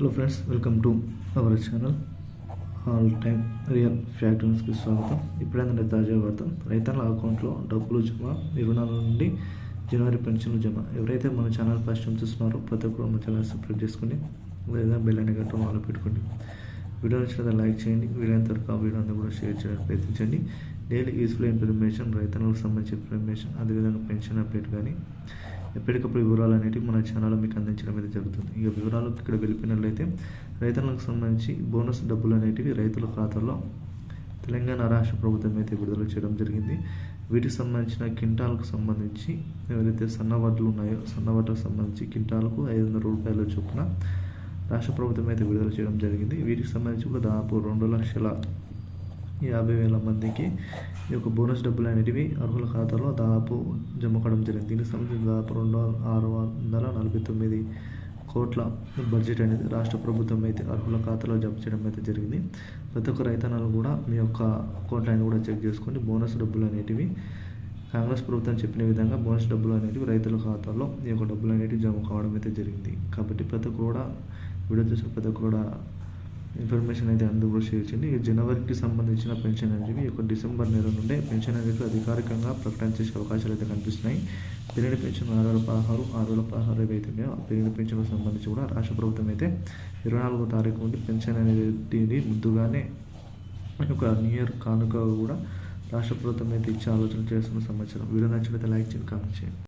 Hello friends welcome to our channel all time real fact న్యూస్కి స్వాగతం. ఇప్పుడేంటంటే తాజా వార్త. రైతన్నల అకౌంట్లో డబ్బులు జమ ఇరవై నుండి జనవరి పెన్షన్లు జమ. ఎవరైతే మన ఛానల్ ఫస్ట్ టైం చూస్తున్నారో ప్రతి ఒక్కరు మన ఛానల్ సబ్స్క్రైబ్ చేసుకుని లేదా బెల్ అనే గంట వాళ్ళు పెట్టుకోండి. వీడియో నచ్చినది లైక్ చేయండి. వీలైనంత వరకు ఆ వీడియో అంతా కూడా షేర్ చేయడానికి ప్రయత్నించండి. డైలీ యూస్ఫుల్ ఇన్ఫర్మేషన్ రైతన్నలకు సంబంధించిన ఇన్ఫర్మేషన్ అదేవిధంగా పెన్షన్ అప్డేట్ కానీ ఎప్పటికప్పుడు వివరాలు అనేవి మన ఛానల్లో మీకు అందించడం అయితే జరుగుతుంది. ఇక వివరాలకు ఇక్కడ వెళ్ళిపోయినట్లయితే రైతులకు సంబంధించి బోనస్ డబ్బులు అనేటివి రైతుల ఖాతాలో తెలంగాణ రాష్ట్ర ప్రభుత్వం అయితే విడుదల చేయడం జరిగింది. వీటికి సంబంధించిన కింటాలకు సంబంధించి ఎవరైతే సన్నవడ్లు ఉన్నాయో సన్నవడ్లకు సంబంధించి కింటాలకు ఐదు వందల రూపాయల చొప్పున రాష్ట్ర ప్రభుత్వం అయితే విడుదల చేయడం జరిగింది. వీటికి సంబంధించి కూడా దాదాపు రెండు లక్షల యాభై వేల మందికి ఈ యొక్క బోనస్ డబ్బులు అనేటివి అర్హుల ఖాతాలో దాదాపు జమ కావడం జరిగింది. దీనికి సంబంధించి దాదాపు రెండు ఆరు వందల నలభై తొమ్మిది కోట్ల బడ్జెట్ అనేది రాష్ట్ర ప్రభుత్వం అయితే అర్హుల ఖాతాలో జమ చేయడం అయితే జరిగింది. ప్రతి ఒక్క రైతన్నలు కూడా మీ యొక్క అకౌంట్లను కూడా చెక్ చేసుకొని బోనస్ డబ్బులు అనేటివి కాంగ్రెస్ ప్రభుత్వం చెప్పిన విధంగా బోనస్ డబ్బులు అనేటివి రైతుల ఖాతాలో ఈ యొక్క డబ్బులు అనేటివి జమ కావడం అయితే జరిగింది. కాబట్టి ప్రతి ఒక్కరు కూడా వీడియో చూసిన ప్రతి ఒక్కరు కూడా ఇన్ఫర్మేషన్ అయితే అందుబాటు కూడా షేర్ చేయండి ఈ జనవరికి సంబంధించిన పెన్షన్ అనేవి ఒక డిసెంబర్ నెల నుండి పెన్షన్ అనేది అధికారికంగా ప్రకటన చేసే అవకాశాలు అయితే కనిపిస్తున్నాయి. పిల్లల పెన్షన్ ఆరు వేల పదహారు ఆరు వేల పదహారు ఏవైతే ఉన్నాయో ఆ పిల్లల పెన్షన్కు సంబంధించి కూడా రాష్ట్ర ప్రభుత్వం అయితే ఇరవై నాలుగో తారీఖు నుండి పెన్షన్ అనేది ముందుగానే ఒక నియర్ కానుక కూడా రాష్ట్ర ప్రభుత్వం అయితే ఇచ్చే ఆలోచన చేస్తున్న సమాచారం. వీడియో నచ్చినట్లయితే లైక్ చేయండి కామెంట్ చేయండి.